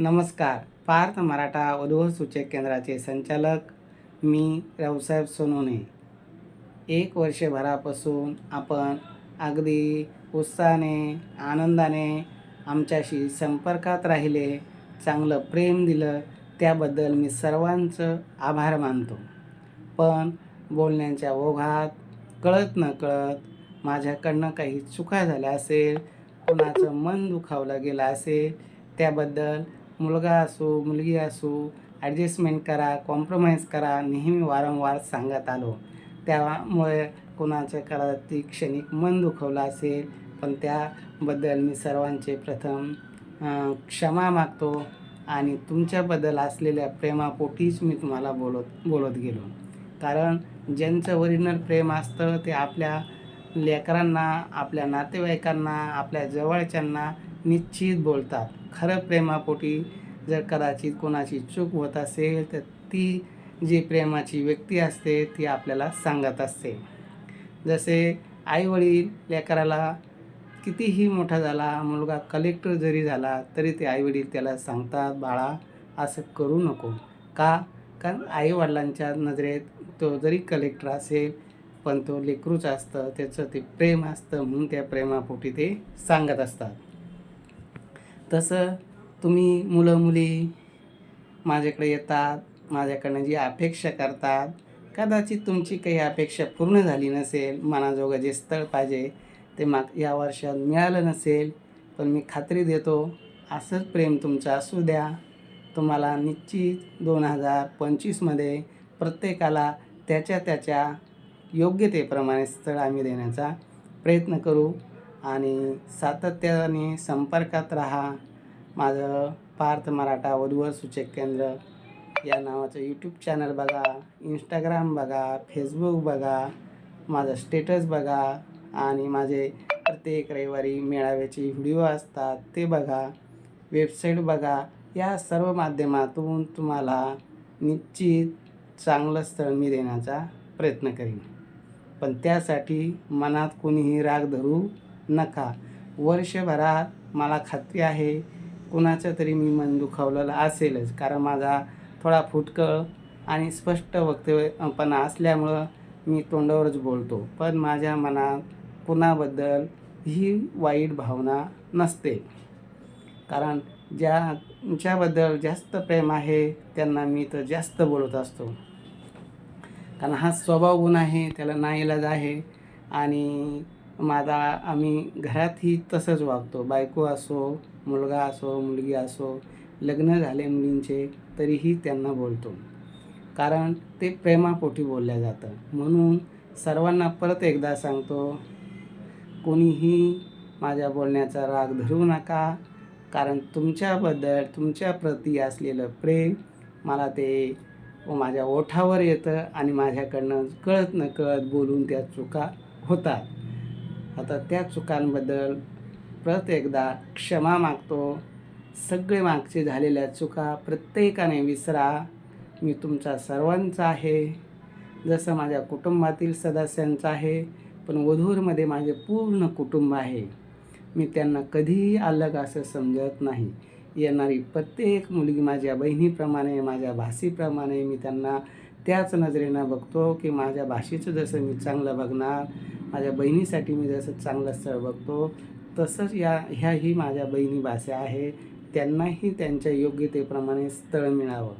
नमस्कार. पार्थ मराठा वधूवर सूचक केंद्राचे संचालक मी रावसाहेब सोनोने. एक वर्षभरापासून आपण अगदी उत्साहाने आनंदाने आमच्याशी संपर्कात राहिले चांगलं प्रेम दिलं त्याबद्दल मी सर्वांचं आभार मानतो. पण बोलण्याच्या ओघात कळत न कळत माझ्याकडनं काही चुका झाल्या असेल कोणाचं मन दुखावलं गेलं असेल त्याबद्दल मुलगा असो मुलगी असो ॲडजस्टमेंट करा कॉम्प्रोमाइज करा नेहमी वारंवार सांगत आलो. त्यामुळे कोणाच्या ती क्षणिक मन दुखवलं असेल पण त्याबद्दल मी सर्वांचे प्रथम क्षमा मागतो आणि तुमच्याबद्दल असलेल्या प्रेमापोटीच मी तुम्हाला बोलत बोलत गेलो. कारण ज्यांचं ओरिजिनल प्रेम असतं ते आपल्या लेकरांना आपल्या नातेवाईकांना आपल्या जवळच्यांना निश्चित बोलतात. खरं प्रेमापोटी जर कदाचित कोणाची चूक होत असेल तर ती जी प्रेमाची व्यक्ती असते ती आपल्याला सांगत असते. जसे आईवडील लेकराला कितीही मोठा झाला मुलगा कलेक्टर जरी झाला तरी ते आईवडील त्याला सांगतात बाळा असं करू नको. का? कारण आईवडिलांच्या नजरेत तो जरी कलेक्टर असेल पण तो लेकरूच असतं त्याचं ते प्रेम असतं म्हणून त्या प्रेमापोटी ते सांगत असतात. तसं तुम्ही मुलं मुली माझ्याकडे येतात माझ्याकडनं जी अपेक्षा करतात कदाचित तुमची काही अपेक्षा पूर्ण झाली नसेल मनाजोगं जे स्थळ पाहिजे ते माग या वर्षात मिळालं नसेल पण मी खात्री देतो असंच प्रेम तुमचं असू द्या. तुम्हाला निश्चित दोन हजार पंचवीसमध्ये प्रत्येकाला त्याच्या त्याच्या योग्यतेप्रमाणे स्थळ आम्ही देण्याचा प्रयत्न करू. आणि सातत्याने संपर्कात राहा. माझं पार्थ मराठा वधूवर सूचक केंद्र या नावाचं यूट्यूब चॅनल बघा. इंस्टाग्राम बघा फेसबुक बघा. माझं स्टेटस बघा. आणि माझे प्रत्येक रविवारी मेळाव्याचे व्हिडिओ असतात ते बघा. वेबसाईट बघा. या सर्व माध्यमातून तुम्हाला निश्चित चांगलं स्थळ मी देण्याचा प्रयत्न करीन. पण त्यासाठी मनात कोणीही राग धरू नका. वर्षभरात मला खात्री आहे कुणाचं तरी मी मन दुखावलेलं असेलच. कारण माझा थोडा फुटकळ आणि स्पष्ट वक्तव्यपणा असल्यामुळं मी तोंडावरच बोलतो. पण माझ्या मनात कुणाबद्दल ही वाईट भावना नसते. कारण ज्यांच्याबद्दल जास्त प्रेम आहे त्यांना मी तर जास्त बोलत असतो. कारण हा स्वभाव गुण आहे त्याला नाईलाज आहे आणि माझा आम्ही घरातही तसंच वागतो. बायको असो मुलगा असो मुलगी असो लग्न झाले मुलींचे तरीही त्यांना बोलतो. कारण ते प्रेमापोटी बोलल्या जातं. म्हणून सर्वांना परत एकदा सांगतो कोणीही माझ्या बोलण्याचा राग धरू नका. कारण तुमच्याबद्दल तुमच्याप्रती असलेलं प्रेम मला ते माझ्या ओठावर येतं आणि माझ्याकडनं कळत न कळत बोलून त्या चुका होतात. आता त्या चुकांबद्दल परत एकदा क्षमा मागतो. सगळे मागचे झालेल्या चुका प्रत्येकाने विसरा. मी तुमचा सर्वांचा आहे. जसं माझ्या कुटुंबातील सदस्यांचं आहे पण वधूरमध्ये माझे पूर्ण कुटुंब आहे. मी त्यांना कधीही अलग असं समजत नाही. येणारी प्रत्येक मुलगी माझ्या बहिणीप्रमाणे माझ्या भाषेप्रमाणे मी त्यांना त्याच नजरेनं बघतो की माझ्या भाषेचं जसं मी चांगलं बघणार माझ्या बहिणीसाठी मी जसं चांगलं स्थळ बघतो तसंच या ह्याही माझ्या बहिणी भाषा आहे त्यांनाही त्यांच्या योग्यतेप्रमाणे स्थळ मिळावं.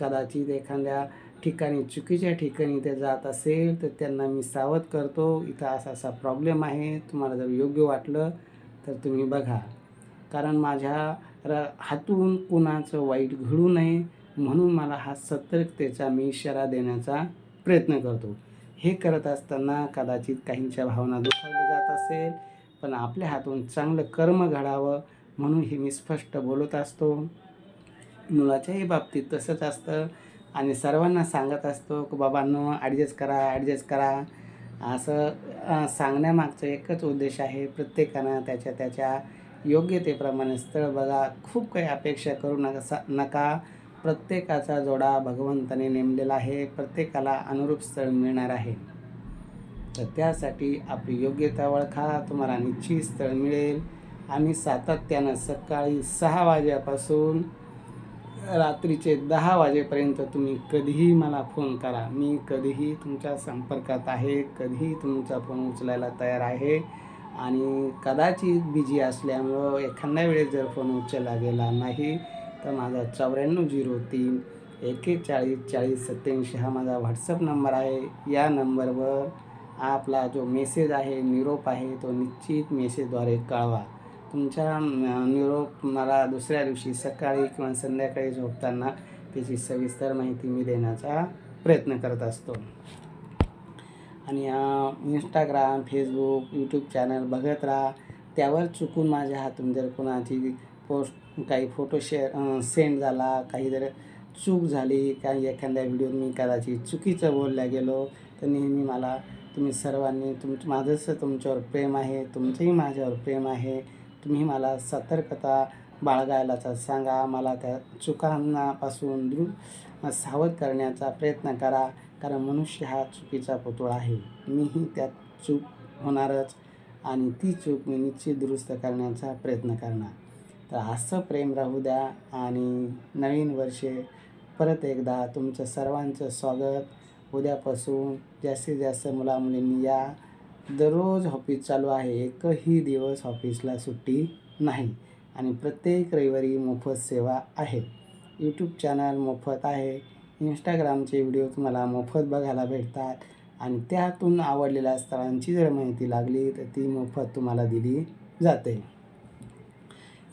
कदाचित एखाद्या ठिकाणी चुकीच्या ठिकाणी ते जात असेल तर त्यांना मी सावध करतो. इथं असा असा प्रॉब्लेम आहे तुम्हाला जर योग्य वाटलं तर तुम्ही बघा. कारण माझ्या र हातून कुणाचं वाईट घडू नये म्हणून मला हा सतर्कतेचा मी इशारा देण्याचा प्रयत्न करतो. हे करत असताना कदाचित काहींच्या भावना दुखावल्या जात असेल पण आपल्या हातून चांगलं कर्म घडावं म्हणून हे मी स्पष्ट बोलत असतो. मुलाच्याही बाबतीत तसंच असतं आणि सर्वांना सांगत असतो की बाबांनो ॲडजस्ट करा ॲडजस्ट करा. असं सांगण्यामागचं एकच उद्देश आहे प्रत्येकानं त्याच्या त्याच्या योग्यतेप्रमाणे स्थळ बघा. खूप काही अपेक्षा करू नका सा- नका. प्रत्येकाचा जोडा भगवंताने नेमलेला आहे. प्रत्येकाला अनुरूप स्थळ मिळणार आहे. तर त्यासाठी आपली योग्यता ओळखा तुम्हाला निश्चित स्थळ मिळेल. आम्ही सातत्यानं सकाळी सहा वाजेपासून रात्रीचे दहा वाजेपर्यंत तुम्ही कधीही मला फोन करा. मी कधीही तुमच्या संपर्कात आहे कधीही तुमचा फोन उचलायला तयार आहे. आणि कदाचित बिजी असल्यामुळं एखाद्या वेळेस जर फोन उचलला गेला नाही तर माझा चौऱ्याण्णव झिरो तीन एकेचाळीस चाळीस सत्याऐंशी हा माझा व्हॉट्सअप नंबर आहे. या नंबरवर आपला जो मेसेज आहे निरोप आहे तो निश्चित मेसेजद्वारे कळवा. तुमच्या निरोप मला दुसऱ्या दिवशी सकाळी किंवा संध्याकाळी झोपताना त्याची सविस्तर माहिती मी देण्याचा प्रयत्न करत असतो. आणि इंस्टाग्राम फेसबुक यूट्यूब चॅनल बघत राहा. त्यावर चुकून माझ्या हातून जर कोणाची पोस्ट काही फोटो शेअर सेंड झाला काही जर चूक झाली काही एखाद्या व्हिडिओत मी कदाचित चुकीचं बोलल्या गेलो तर नेहमी मला तुम्ही सर्वांनी तुम माझंसं तुमच्यावर प्रेम आहे तुमचंही माझ्यावर प्रेम आहे तुम्ही मला सतर्कता बाळगायलाचा सांगा मला त्या चुकांनापासून दृ सावध करण्याचा प्रयत्न करा कारण मनुष्य हा चुकीचा पुतळा आहे. मीही त्यात चूक होणारच आणि ती चूक मी निश्चित दुरुस्त करण्याचा प्रयत्न करणार. तर असं प्रेम राहू द्या आणि नवीन वर्षे परत एकदा तुमचं सर्वांचं स्वागत. उद्यापासून जास्तीत जास्त मुलामुलींनी या दररोज ऑफिस चालू आहे. एकही दिवस ऑफिसला सुट्टी नाही. आणि प्रत्येक रविवारी मोफत सेवा आहे. यूट्यूब चॅनल मोफत आहे. इंस्टाग्रामचे व्हिडिओ तुम्हाला मोफत बघायला भेटतात. आणि त्यातून आवडलेल्या स्थळांची जर माहिती लागली तर ती मोफत तुम्हाला दिली जाते.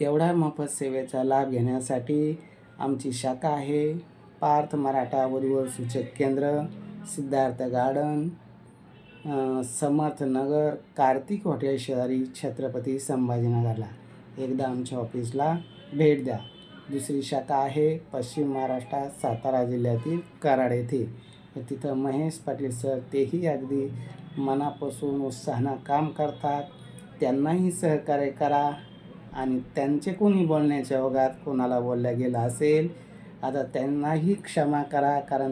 एवढ्या मोफत सेवेचा लाभ घेण्यासाठी आमची शाखा आहे. पार्थ मराठा वधूवर सूचक केंद्र सिद्धार्थ गार्डन समर्थ नगर कार्तिक हॉटेल शेजारी छत्रपती संभाजीनगरला. एकदा आमच्या ऑफिसला भेट द्या. दुसरी शाखा आहे पश्चिम महाराष्ट्रात सातारा जिल्ह्यातील कराड येथे. तिथं महेश पाटील सर तेही अगदी मनापासून उत्साहानं काम करतात. त्यांनाही सहकार्य करा. आणि त्यांचे कोणी बोलण्याच्या ओघात कोणाला बोलल्या गेलं असेल आता त्यांनाही क्षमा करा कारण